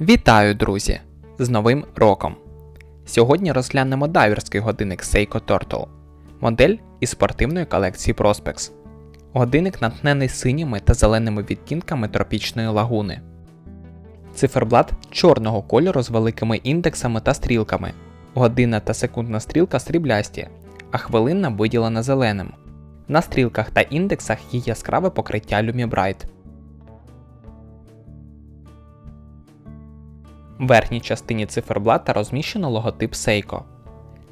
Вітаю, друзі! З Новим роком! Сьогодні розглянемо дайверський годинник Seiko Turtle, модель із спортивної колекції Prospex. Годинник натхнений синіми та зеленими відтінками тропічної лагуни. Циферблат чорного кольору з великими індексами та стрілками. Годинна та секундна стрілка сріблясті, а хвилинна виділена зеленим. На стрілках та індексах є яскраве покриття Lumibright. В верхній частині циферблата розміщено логотип Seiko.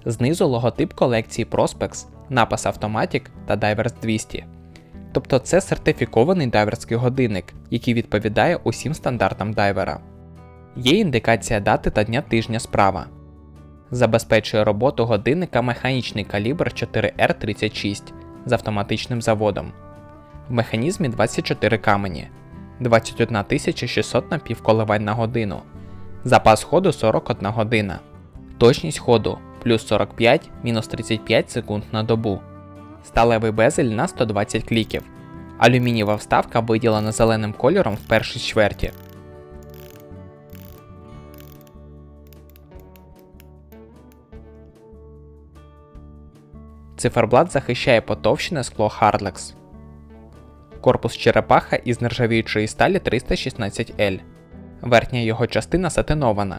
Знизу логотип колекції Prospex, напис Automatic та Divers 200. Тобто це сертифікований дайверський годинник, який відповідає усім стандартам дайвера. Є індикація дати та дня тижня справа. Забезпечує роботу годинника механічний калібр 4R36 з автоматичним заводом. В механізмі 24 камені, 21 600 напівколивань на годину. Запас ходу 41 година. Точність ходу плюс 45 мінус 35 секунд на добу. Сталевий безель на 120 кліків. Алюмінієва вставка виділена зеленим кольором в першій чверті. Циферблат захищає потовщене скло Hardlex. Корпус черепаха із нержавіючої сталі 316L. Верхня його частина сатинована,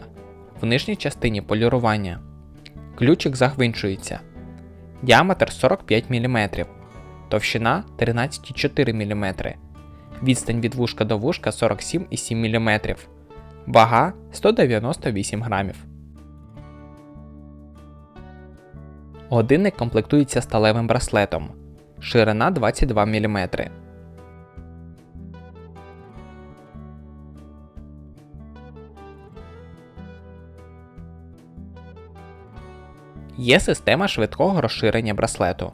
в нижній частині полірування. Ключик загвинчується. Діаметр 45 мм, товщина 13,4 мм, відстань від вушка до вушка 47,7 мм, вага 198 грамів. Годинник комплектується сталевим браслетом, ширина 22 мм. Є система швидкого розширення браслету.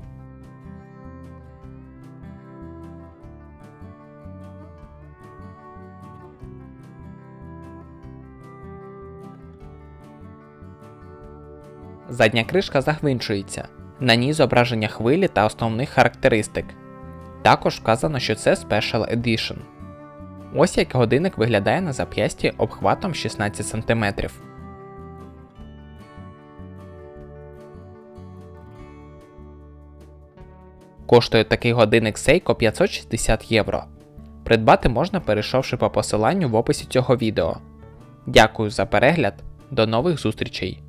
Задня кришка загвинчується. На ній зображення хвилі та основних характеристик. Також вказано, що це Special Edition. Ось як годинник виглядає на зап'ясті обхватом 16 см. Коштує такий годинник Seiko 560 євро. Придбати можна перейшовши по посиланню в описі цього відео. Дякую за перегляд, до нових зустрічей!